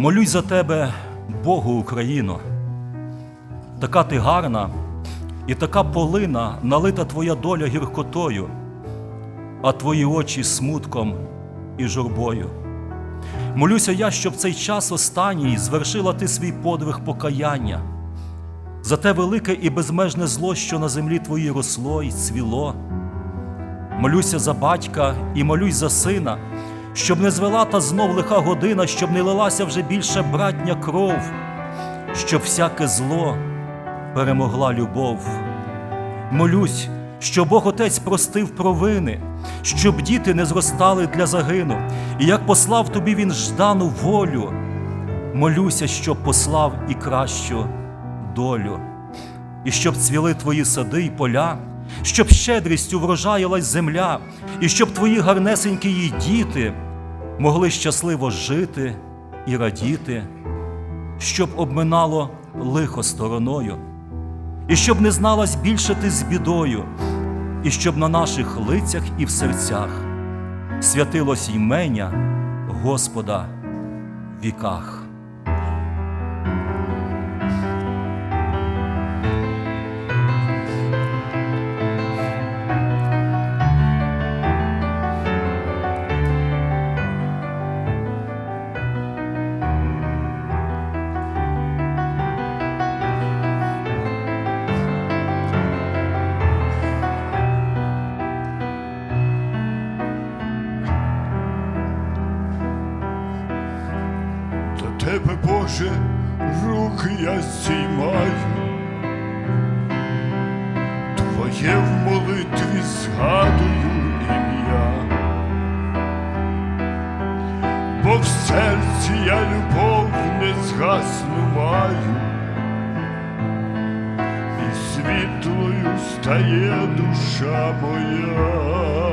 Молюсь за тебе, Богу Україно. Така ти гарна і така полина налита твоя доля гіркотою, а твої очі смутком і журбою. Молюся я, щоб цей час останній звершила ти свій подвиг покаяння, за те велике і безмежне зло, що на землі твоїй росло і цвіло. Молюся за батька і молюсь за сина, щоб не звела та знов лиха година, щоб не лилася вже більше братня кров, щоб всяке зло перемогла любов. Молюсь, щоб Бог Отець простив провини, щоб діти не зростали для загину, і як послав тобі він ждану волю, молюся, щоб послав і кращу долю, і щоб цвіли твої сади й поля, щоб щедрістю врожаїлась земля, і щоб твої гарнесенькі її діти могли щасливо жити і радіти, щоб обминало лихо стороною і щоб не зналась більше ти з бідою, і щоб на наших лицях і в серцях святилось імення Господа в віках. Тебе, Боже, руки я здіймаю, Твоє в молитві згадую ім'я, бо в серці я любов не згасну маю, і світлою стає душа моя.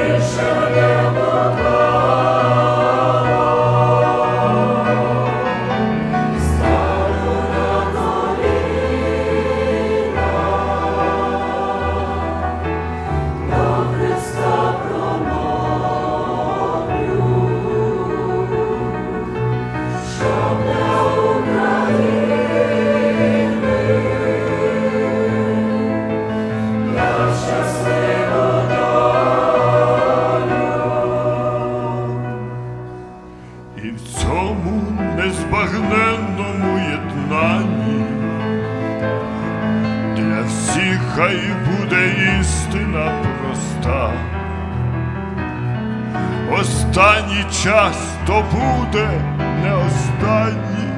І для хай буде істина проста. Останній час то буде не останній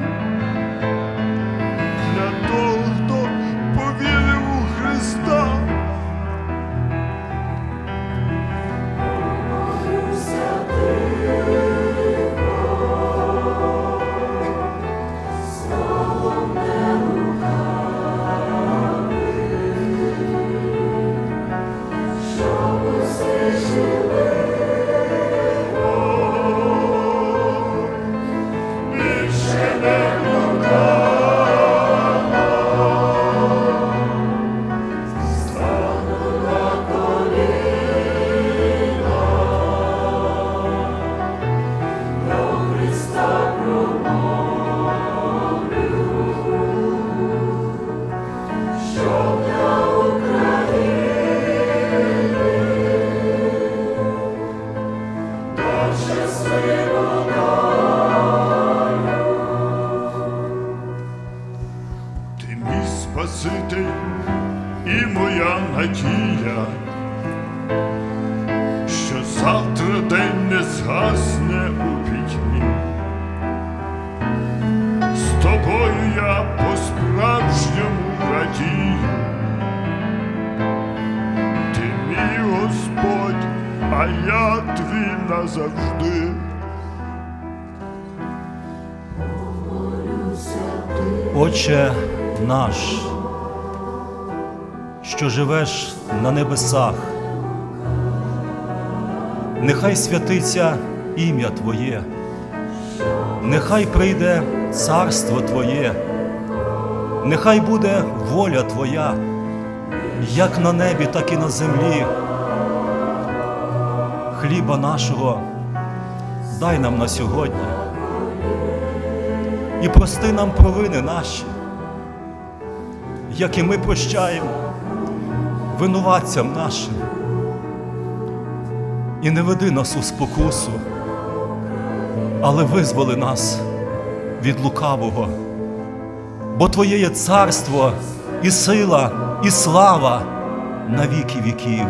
надія, що завтра день не згасне у пітьмі. З тобою я по-справжньому радію. Ти мій Господь, а я твій назавжди. Отче наш, що живеш на небесах. Нехай святиться ім'я Твоє, нехай прийде царство Твоє, нехай буде воля Твоя, як на небі, так і на землі. Хліба нашого дай нам на сьогодні і прости нам провини наші, як і ми прощаємо винуватцям нашим. І не веди нас у спокусу, але визволи нас від лукавого, бо Твоє є царство і сила, і слава на віки віків.